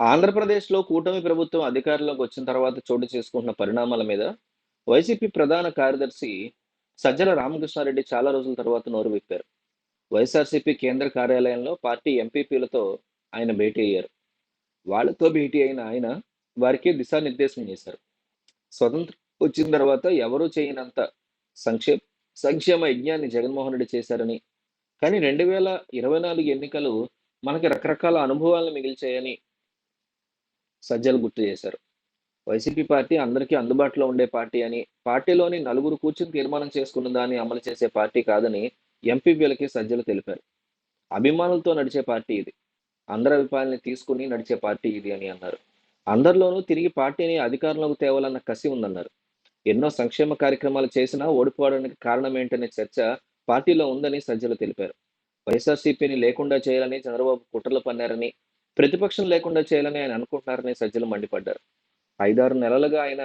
ఆంధ్రప్రదేశ్‌లో కూటమి ప్రభుత్వం అధికారంలోకి వచ్చిన తర్వాత చోటు చేసుకుంటున్న పరిణామాల మీద వైసీపీ ప్రధాన కార్యదర్శి సజ్జల రామకృష్ణారెడ్డి చాలా రోజుల తర్వాత నోరు విప్పారు. వైఎస్ఆర్సీపీ కేంద్ర కార్యాలయంలో పార్టీ ఎంపీపీలతో ఆయన భేటీ అయ్యారు. వాళ్ళతో భేటీ అయిన ఆయన వారికి దిశానిర్దేశం చేశారు. స్వతంత్రం వచ్చిన తర్వాత ఎవరూ చేయనంత సంక్షే సంక్షేమ యజ్ఞాన్ని జగన్మోహన్ రెడ్డి చేశారని, కానీ 2024 ఎన్నికలు మనకి రకరకాల అనుభవాలను మిగిల్చాయని సజ్జలు గుర్తు చేశారు. వైసీపీ పార్టీ అందరికీ అందుబాటులో ఉండే పార్టీ అని, పార్టీలోని నలుగురు కూర్చుని తీర్మానం చేసుకున్న దాన్ని అమలు చేసే పార్టీ కాదని ఎంపీపీలకి సజ్జలు తెలిపారు. అభిమానులతో నడిచే పార్టీ ఇది. అందరి అభిప్రాయాల్ని తీసుకుని నడిచే పార్టీ ఇది అని అన్నారు. అందరిలోనూ తిరిగి పార్టీని అధికారంలోకి తేవాలన్న కసి ఉందన్నారు. ఎన్నో సంక్షేమ కార్యక్రమాలు చేసినా ఓడిపోవడానికి కారణం ఏంటనే చర్చ పార్టీలో ఉందని సజ్జలు తెలిపారు. వైఎస్ఆర్సీపీని లేకుండా చేయాలని చంద్రబాబు కుట్రలు పన్నారని, ప్రతిపక్షం లేకుండా చేయాలని ఆయన అనుకుంటున్నారని సజ్జలు మండిపడ్డారు. ఐదారు నెలలుగా ఆయన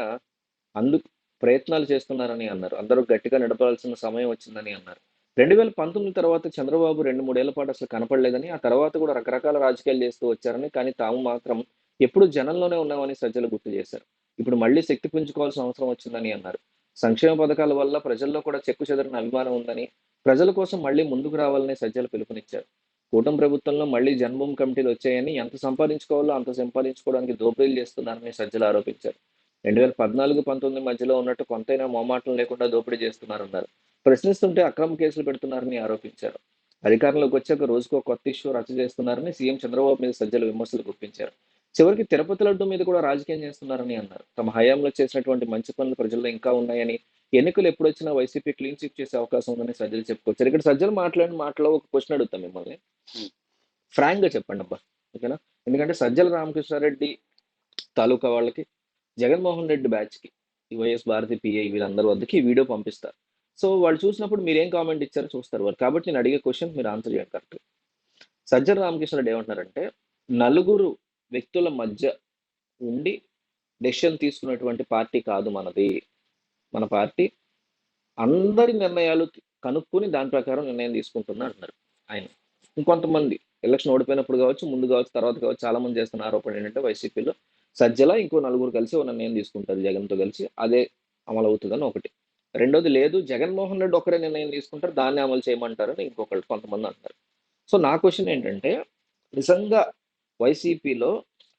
అందుకు ప్రయత్నాలు చేస్తున్నారని అన్నారు. అందరూ గట్టిగా నడపాల్సిన సమయం వచ్చిందని అన్నారు. 2019 తర్వాత చంద్రబాబు రెండు మూడేళ్ళ పాటు అసలు కనపడలేదని, ఆ తర్వాత కూడా రకరకాల రాజకీయాలు చేస్తూ వచ్చారని, కానీ తాము మాత్రం ఎప్పుడు జనంలోనే ఉన్నామని సజ్జలు గుర్తు చేశారు. ఇప్పుడు మళ్ళీ శక్తి పుంజుకోవాల్సిన అవసరం వచ్చిందని అన్నారు. సంక్షేమ పథకాల వల్ల ప్రజల్లో కూడా చెక్కు చెదరిన అభిమానం ఉందని, ప్రజల కోసం మళ్ళీ ముందుకు రావాలని సజ్జలు పిలుపునిచ్చారు. కూటమి ప్రభుత్వంలో మళ్ళీ జన్మభూమి కమిటీలు వచ్చాయని, ఎంత సంపాదించుకోవాలో అంత సంపాదించుకోవడానికి దోపిడీలు చేస్తున్నారని సజ్జలు ఆరోపించారు. 2014, 19 మధ్యలో ఉన్నట్టు కొంతైనా మొహమాటం లేకుండా దోపిడీ చేస్తున్నారన్నారు. ప్రశ్నిస్తుంటే అక్రమ కేసులు పెడుతున్నారని ఆరోపించారు. అధికారంలోకి వచ్చాక రోజుకో కొత్త ఇష్యూ రచ్చ చేస్తున్నారని సీఎం చంద్రబాబు మీద సజ్జలు విమర్శలు గుప్పించారు. చివరికి తిరుపతి లడ్డు మీద కూడా రాజకీయం చేస్తున్నారని అన్నారు. తమ హయాంలో చేసినటువంటి మంచి పనులు ప్రజల్లో ఇంకా ఉన్నాయని, ఎన్నికలు ఎప్పుడొచ్చినా వైసీపీ క్లీన్ స్వీప్ చేసే అవకాశం ఉందని సజ్జలు చెప్పుకొచ్చారు. ఇక్కడ సజ్జలు మాట్లాడిన మాటలో ఒక క్వశ్చన్ అడుగుతాం మిమ్మల్ని. ఫ్రాంక్గా చెప్పండి అబ్బా ఓకేనా? ఎందుకంటే సజ్జల రామకృష్ణారెడ్డి తాలూకా వాళ్ళకి, జగన్మోహన్ రెడ్డి బ్యాచ్‌కి, వైఎస్ భారతి పిఐ వీళ్ళందరి వద్దకి ఈ వీడియో పంపిస్తారు సో వాళ్ళు చూసినప్పుడు మీరు ఏం కామెంట్ ఇచ్చారో చూస్తారు వారు కాబట్టి నేను అడిగే క్వశ్చన్ మీరు ఆన్సర్ చేయండి కరెక్ట్ సజ్జల రామకృష్ణారెడ్డి ఏమంటున్నారంటే, నలుగురు వ్యక్తుల మధ్య ఉండి డెసిషన్ తీసుకున్నటువంటి పార్టీ కాదు మనది. మన పార్టీ అందరి నిర్ణయాలు కనుక్కొని దాని ప్రకారం నిర్ణయం తీసుకుంటున్నా అంటున్నారు ఆయన. ఇంకొంతమంది ఎలక్షన్ ఓడిపోయినప్పుడు కావచ్చు, ముందు కావచ్చు, తర్వాత కావచ్చు చాలా మంది చేస్తున్న ఆరోపణ ఏంటంటే వైసీపీలో సజ్జల ఇంకో నలుగురు కలిసి ఒక నిర్ణయం తీసుకుంటారు జగన్‌తో కలిసి. అదే అమలవుతదని ఒకటి. రెండోది లేదు జగన్మోహన్ రెడ్డి ఒకరే నిర్ణయం తీసుకుంటారు. దాన్ని అమలు చేయమంటారని ఇంకొకళ్ళు కొంతమంది అంటారు సో నా క్వశ్చన్ ఏంటంటే, నిజంగా వైసీపీలో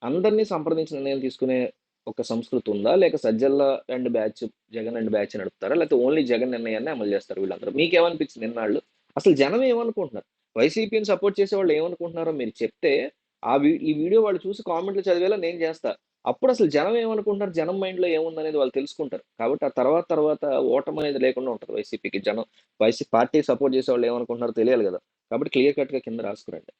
అందరిని సంప్రదించి నిర్ణయం తీసుకునే ఒక సంస్కృతి ఉందా? లేక Sajjala and batch, Jagan and batch నడుపుతారా? లేకపోతే ఓన్లీ జగన్ నిర్ణయాన్ని అమలు చేస్తారు వీళ్ళందరూ? మీకేమనిపించింది నిన్నాళ్ళు అసలు జనం ఏమనుకుంటున్నారు? వైసీపీని సపోర్ట్ చేసే వాళ్ళు ఏమనుకుంటున్నారో మీరు చెప్తే, ఆ వీ ఈ వీడియో వాళ్ళు చూసి కామెంట్‌లు చదివేలా నేను చేస్తా. అప్పుడు అసలు జనం ఏమనుకుంటున్నారు? జనం మైండ్‌లో ఏముందనేది వాళ్ళు తెలుసుకుంటారు. కాబట్టి ఆ తర్వాత తర్వాత ఓటమనేది లేకుండా ఉంటుంది వైసీపీకి. జనం వైసీ పార్టీకి సపోర్ట్ చేసే వాళ్ళు ఏమనుకుంటున్నారో తెలియాలి కదా కాబట్టి క్లియర్ కట్‌గా కింద రాసుకురండి.